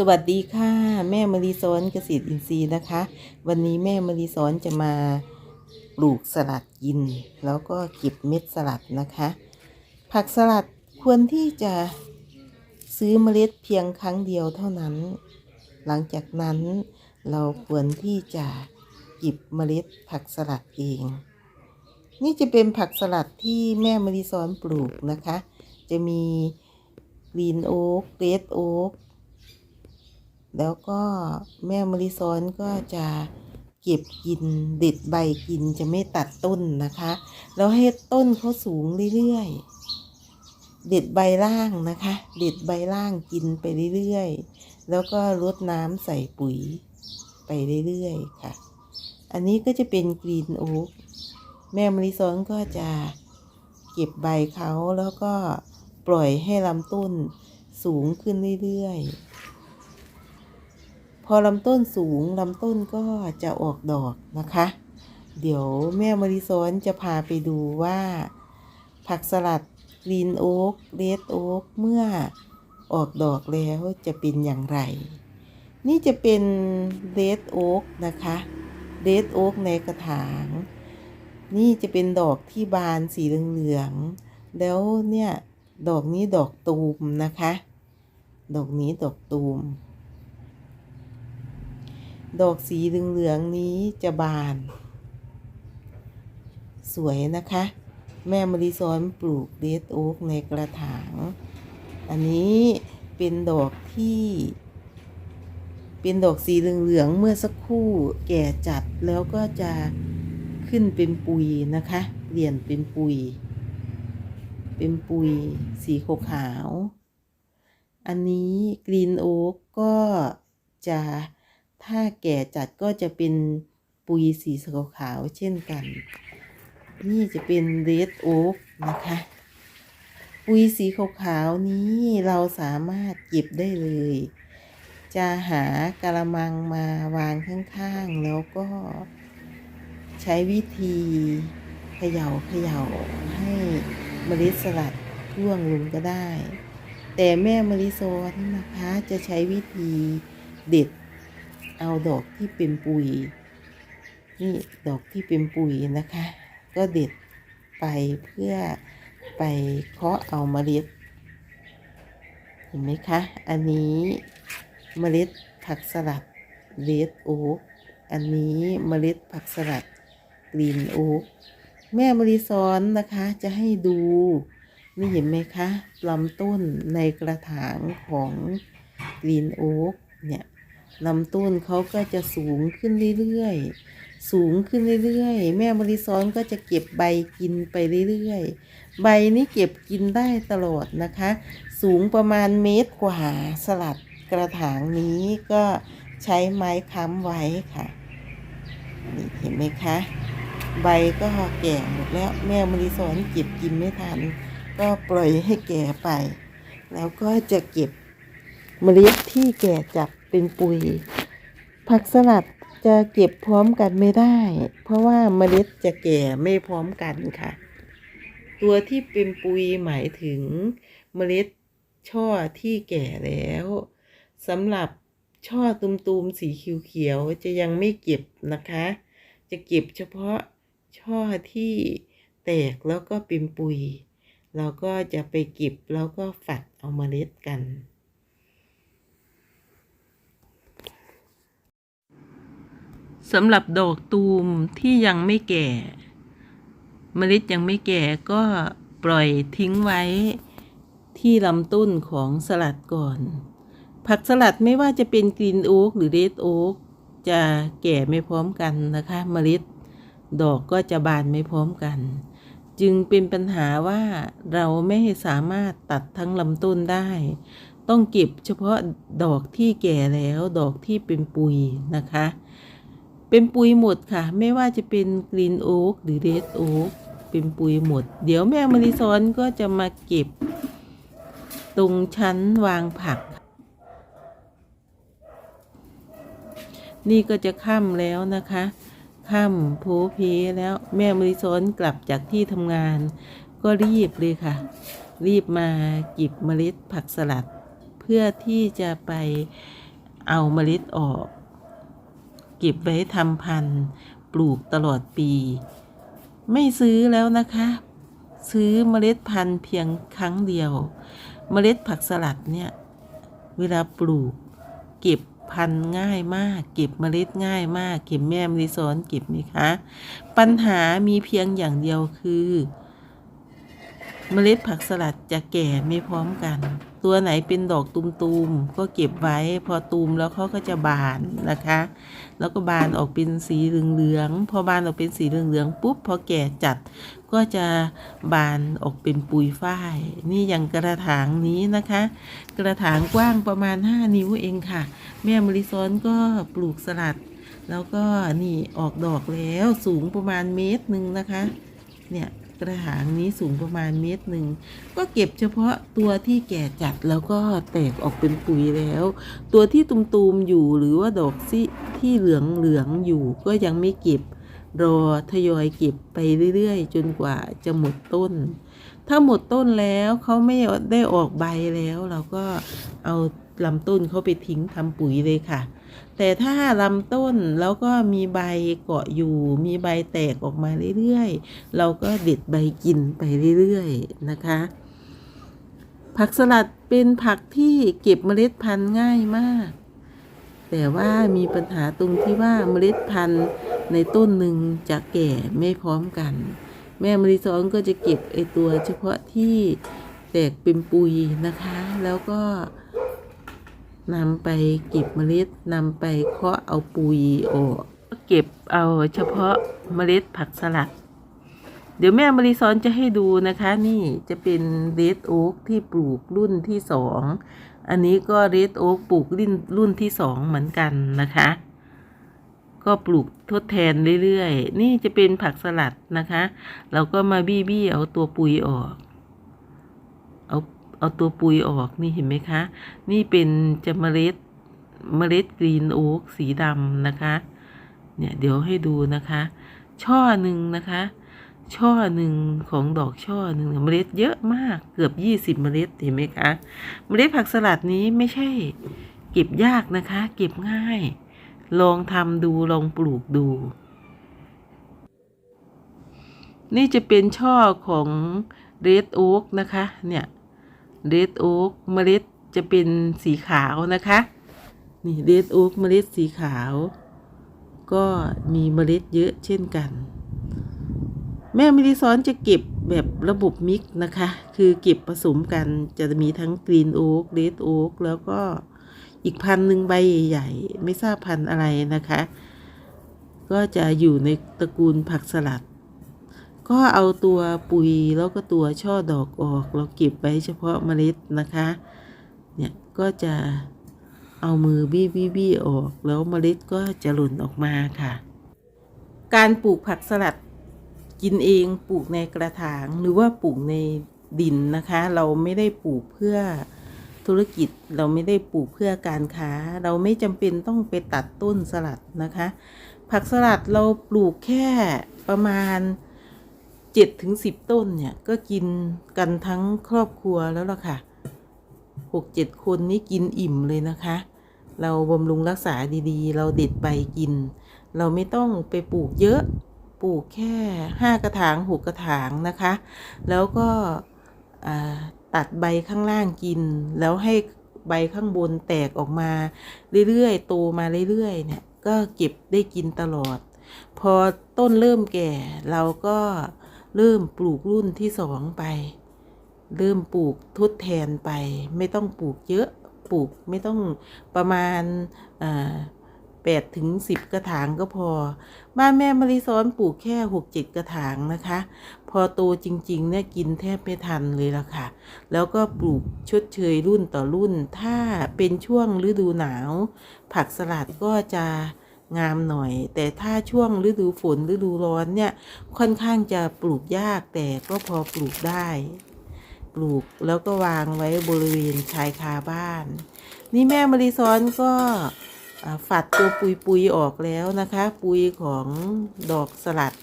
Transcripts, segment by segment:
สวัสดีค่ะแม่มะรีสอนเกษตรอินทรีย์นะคะ วันนี้แม่มะรีสอนจะมาปลูกสลัดกิน แล้วก็เก็บเม็ดสลัดนะคะ ผักสลัดควรที่จะซื้อเมล็ดเพียงครั้งเดียวเท่านั้น หลังจากนั้นเราควรที่จะเก็บเมล็ดผักสลัดเอง นี่จะเป็นผักสลัดที่แม่มะรีสอนปลูกนะคะ จะมีกรีนโอ๊กเรดโอ๊ก แล้วก็แม่มะลิซ้อนก็จะเก็บกินด็ดใบกินจะไม่ตัดต้นนะคะ แล้วให้ต้นเขาสูงเรื่อยๆเด็ดใบล่างนะคะเด็ดใบล่างกินไปเรื่อยๆ แล้วก็รดน้ำใส่ปุ๋ยไปเรื่อยๆค่ะ อันนี้ก็จะเป็นกรีนโอ๊กแม่มะลิซ้อนก็จะเก็บใบเขาแล้วก็ปล่อยให้ลำต้นสูงขึ้นเรื่อยๆ พอลำต้นสูงลำต้นก็จะออกดอกนะคะ เดี๋ยวแม่มาริซอนจะพาไปดูว่า ผักสลัดกรีนโอ๊กเรดโอ๊กเมื่อออกดอกแล้วจะเป็นอย่างไร นี่จะเป็นเรดโอ๊กนะคะเรดโอ๊กในกระถาง นี่จะเป็นดอกที่บานสีเหลืองๆแล้วเนี่ย ดอกนี้ดอกตูมนะคะ ดอกนี้ดอกตูม ดอกสีเหลืองๆนี้จะบาน สวยนะคะ แม่มริซอนปลูกเดดโอ๊กในกระถาง อันนี้เป็นดอกที่ เป็นดอกสีเหลืองๆเมื่อสักครู่แก่จัดแล้วก็จะขึ้นเป็นปุยนะคะ เปลี่ยนเป็นปุย เป็นปุยสีขาว อันนี้กรีนโอ๊กก็จะ ถ้าแก่จัดก็จะเป็นปุยสีขาวๆเช่นกัน นี่จะเป็นเรดโอ๊กนะคะ ปุยสีขาวๆนี้เราสามารถเก็บได้เลย จะหากระมังมาวางข้างๆ แล้วก็ใช้วิธีเขย่าเขย่าให้เมล็ดสลัดร่วงลงก็ได้ แต่แม่มะลิโซนนะคะจะใช้วิธีเด็ด เอาดอกที่เป็นปุยนี่ดอกที่เป็นปุยนะคะ ก็เด็ดไปเพื่อไปเคาะเอาเมล็ด เห็นไหมคะ อันนี้เมล็ดผักสลัดเรดโอ๊กอันนี้เมล็ดผักสลัดกรีนโอ๊กแม่มริซอนนะคะจะให้ดู นี่เห็นไหมคะลำต้นในกระถางของกรีนโอ๊กเนี่ย ลำต้นเขาก็จะสูงขึ้นเรื่อยๆ สูงขึ้นเรื่อยๆ แม่มะริซ้อนก็จะเก็บใบกินไปเรื่อยๆ ใบนี้เก็บกินได้ตลอดนะคะ สูงประมาณเมตรกว่าสลัดกระถางนี้ก็ใช้ไม้ค้ำไว้ค่ะ นี่เห็นไหมคะ ใบก็แก่หมดแล้วแม่มะริซ้อนเก็บกินไม่ทัน ก็ปล่อยให้แก่ไป แล้วก็จะเก็บเมล็ดที่แก่จัด เป็นปุยผักสลัดจะเก็บพร้อมกันไม่ได้ เพราะว่าเมล็ดจะแก่ไม่พร้อมกันค่ะ ตัวที่เป็นปุยหมายถึงเมล็ดช่อที่แก่แล้วสำหรับช่อตุมๆสีเขียวๆจะยังไม่เก็บนะคะ จะเก็บเฉพาะช่อที่แตกแล้วก็เป็นปุยเราก็จะไปเก็บแล้วก็ฝัดเอาเมล็ดกัน สำหรับดอกตูมที่ยังไม่แก่ เมล็ดยังไม่แก่ก็ปล่อยทิ้งไว้ที่ลำต้นของสลัดก่อน ผักสลัดไม่ว่าจะเป็นกรีนโอ๊กหรือเรดโอ๊กจะแก่ไม่พร้อมกันนะคะ เมล็ดดอกก็จะบานไม่พร้อมกัน จึงเป็นปัญหาว่าเราไม่สามารถตัดทั้งลำต้นได้ ต้องเก็บเฉพาะดอกที่แก่แล้วดอกที่เป็นปุยนะคะ เป็นปุยหมดค่ะ ไม่ว่าจะเป็นกรีนโอ๊กหรือเรดโอ๊กเป็นปุยหมด เดี๋ยวแม่มาริซอนก็จะมาเก็บ ตรงชั้นวางผัก นี่ก็จะค่ำแล้วนะคะค่ำโพเพแล้วแม่มาริซอนกลับจากที่ทำงาน ก็รีบเลยค่ะ รีบมาเก็บเมล็ดผักสลัด เพื่อที่จะไปเอาเมล็ดออก เก็บไว้ทำพันธุ์ปลูกตลอดปี ไม่ซื้อแล้วนะคะ ซื้อเมล็ดพันธุ์เพียงครั้งเดียว เมล็ดผักสลัดเนี่ย เวลาปลูก เก็บพันธุ์ง่ายมาก เก็บเมล็ดง่ายมาก เก็บแม่มริสอนเก็บไหมคะ ปัญหามีเพียงอย่างเดียวคือ เมล็ดผักสลัดจะแก่ไม่พร้อมกัน ตัวไหนเป็นดอกตุมๆก็เก็บไว้พอตูมแล้วเขาก็จะบานนะคะ แล้วก็บานออกเป็นสีเหลืองๆพอบานออกเป็นสีเหลืองๆปุ๊บพอแก่จัดก็จะบานออกเป็นปุยฝ้าย นี่อย่างกระถางนี้นะคะ กระถางกว้างประมาณ 5 นิ้วเองค่ะ แม่มริซอนก็ปลูกสลัด แล้วก็นี่ออกดอกแล้วสูงประมาณเมตรหนึ่งนะคะ เนี่ย กระถางนี้สูงประมาณเมตรหนึ่ง ก็เก็บเฉพาะตัวที่แก่จัดแล้วก็แตกออกเป็นปุ๋ยแล้ว ตัวที่ตุมๆอยู่หรือว่าดอกที่ที่เหลืองๆอยู่ก็ยังไม่เก็บ รอทยอยเก็บไปเรื่อยๆ จนกว่าจะหมดต้น ถ้าหมดต้นแล้วเขาไม่ได้ออกใบแล้ว เราก็เอาลำต้นเขาไปทิ้งทำปุ๋ยเลยค่ะ แต่ถ้าลำต้นแล้วก็มีใบเกาะอยู่ มีใบแตกออกมาเรื่อยๆ เราก็เด็ดใบกินไปเรื่อยๆนะคะ ผักสลัดเป็นผักที่เก็บเมล็ดพันธุ์ง่ายมาก แต่ว่ามีปัญหาตรงที่ว่าเมล็ดพันธุ์ในต้นหนึ่งจะแก่ไม่พร้อมกัน แม่มริซอนก็จะเก็บไอตัวเฉพาะที่แตกเป็นปุยนะคะ แล้วก็ นำไปเก็บเมล็ดนำไปเคาะเอาปุยออกเก็บเอาเฉพาะเมล็ดผักสลัด เดี๋ยวแม่มริซอนจะให้ดูนะคะ นี่จะเป็นเรดโอ๊กที่ปลูกรุ่นที่สองอันนี้ก็เรดโอ๊กปลูกรุ่นรุ่นที่สองเหมือนกันนะคะ ก็ปลูกทดแทนเรื่อยๆ นี่จะเป็นผักสลัดนะคะ เราก็มาบี้บี้เอาตัวปุยออก เอาตัวปุยออกนี่เห็นไหมคะ นี่เป็นจะเมล็ดเมล็ดกรีนโอ๊กสีดำนะคะ เนี่ยเดี๋ยวให้ดูนะคะ ช่อหนึ่งนะคะ ช่อหนึ่งของดอกช่อหนึ่งเมล็ดเยอะมากเกือบยี่สิบเมล็ดเห็นไหมคะเมล็ดผักสลัดนี้ไม่ใช่ เก็บยากนะคะ เก็บง่าย ลองทำดูลองปลูกดู นี่จะเป็นช่อของเรดโอ๊กนะคะ เนี่ย เรดโอ๊กเมล็ดจะเป็นสีขาวนะคะ นี่เรดโอ๊กเมล็ดสีขาว ก็มีเมล็ดเยอะเช่นกัน แม่มิริซอนจะเก็บแบบระบบมิกซ์นะคะ คือเก็บผสมกันจะมีทั้งกรีนโอ๊กเรดโอ๊กแล้วก็อีกพันหนึ่งใบใหญ่ๆ ไม่ทราบพันอะไรนะคะ ก็จะอยู่ในตระกูลผักสลัด ก็เอาตัวปุยแล้วก็ตัวช่อดอกออกเราเก็บไว้เฉพาะเมล็ดนะคะ เนี่ยก็จะเอามือบี้บี้บี้ออก แล้วเมล็ดก็จะหล่นออกมาค่ะ การปลูกผักสลัดกินเองปลูกในกระถางหรือว่าปลูกในดินนะคะ เราไม่ได้ปลูกเพื่อธุรกิจเราไม่ได้ปลูกเพื่อการค้า เราไม่จำเป็นต้องไปตัดต้นสลัดนะคะ ผักสลัดเราปลูกแค่ประมาณ เจ็ดถึงสิบต้นเนี่ย ก็กินกันทั้งครอบครัวแล้วล่ะค่ะหกเจ็ดคนนี่กินอิ่มเลยนะคะ เราบำรุงรักษาดีๆ เราเด็ดใบกิน เราไม่ต้องไปปลูกเยอะปลูกแค่ห้ากระถางหกกระถางนะคะ แล้วก็ตัดใบข้างล่างกิน แล้วให้ใบข้างบนแตกออกมาเรื่อยๆโตมาเรื่อยๆเนี่ยก็เก็บได้กินตลอด พอต้นเริ่มแก่เราก็ เริ่มปลูกรุ่นที่สองไป เริ่มปลูกทดแทนไป ไม่ต้องปลูกเยอะปลูกไม่ต้องประมาณแปดถึงสิบกระถางก็พอ บ้านแม่มะลิซ้อนปลูกแค่หกเจ็ดกระถางนะคะ พอโตจริง ๆ เนี่ยกินแทบไม่ทันเลยละค่ะ แล้วก็ปลูกชดเชยรุ่นต่อรุ่น ถ้าเป็นช่วงฤดูหนาว ผักสลัดก็จะ งามหน่อย แต่ถ้าช่วงฤดูฝนฤดูร้อนเนี่ยค่อนข้างจะปลูกยากแต่ก็พอปลูกได้ ปลูกแล้วก็วางไว้บริเวณชายคาบ้าน นี่แม่มะลิซ้อนก็ฝัดตัวปุยปุยๆออกแล้วนะคะ ปุยของดอกสลัด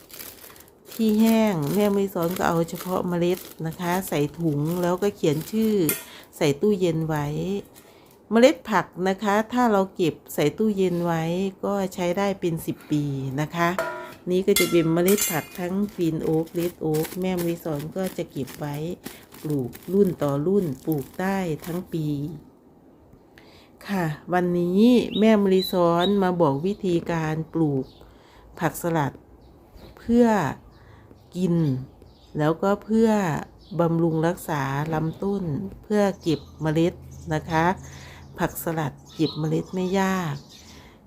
ที่แห้งแม่มะลิซ้อนก็เอาเฉพาะเมล็ดนะคะ ใส่ถุงแล้วก็เขียนชื่อใส่ตู้เย็นไว้ เมล็ดผักนะคะ ถ้าเราเก็บใส่ตู้เย็นไว้ก็ใช้ได้เป็น 10 ปีนะคะ นี่ก็จะเป็นเมล็ดผักทั้งกรีนโอ๊กเลดโอ๊กแม่มริสอนก็จะเก็บไว้ปลูกรุ่นต่อรุ่นปลูกได้ทั้งปี ค่ะ วันนี้แม่มริสอนมาบอกวิธีการปลูกผักสลัด เพื่อกิน แล้วก็เพื่อบำรุงรักษาลำต้นเพื่อเก็บเมล็ดนะคะ ผักสลัดเก็บเมล็ดไม่ยาก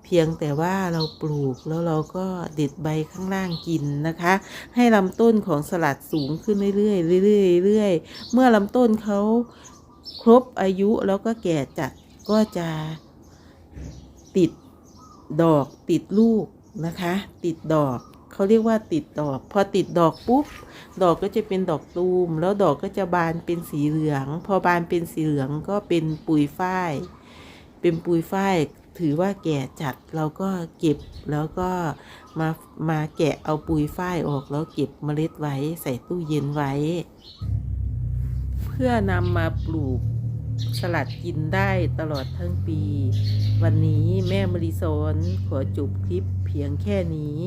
เพียงแต่ว่าเราปลูกแล้วเราก็เด็ดใบข้างล่างกินนะคะ ให้ลำต้นของสลัดสูงขึ้นเรื่อยๆเรื่อยๆเรื่อยเมื่อลำต้นเขาครบอายุแล้วก็แก่จัดก็จะติดดอกติดลูกนะคะ ติดดอกเขาเรียกว่าติดดอก พอติดดอกปุ๊บ ดอกก็จะเป็นดอกตูม แล้วดอกก็จะบานเป็นสีเหลือง พอบานเป็นสีเหลืองก็เป็นปุ๋ยฝ้าย เป็นปุยฝ้ายถือว่าแก่จัดเราก็เก็บแล้วก็มามาแกะเอาปุยฝ้ายออกแล้วเก็บเมล็ดไว้ใส่ตู้เย็นไว้ เพื่อนำมาปลูก สลัดกินได้ตลอดทั้งปี วันนี้แม่มริโซนขอจบคลิปเพียงแค่นี้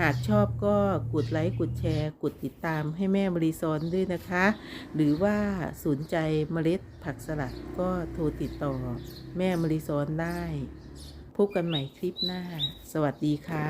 หากชอบก็กดไลค์กดแชร์ กดติดตามให้แม่มริซนด้วยนะคะ หรือว่าสนใจเมล็ดผักสลัดก็โทรติดต่อ แม่มริซนได้ พบกันใหม่คลิปหน้า สวัสดีค่ะ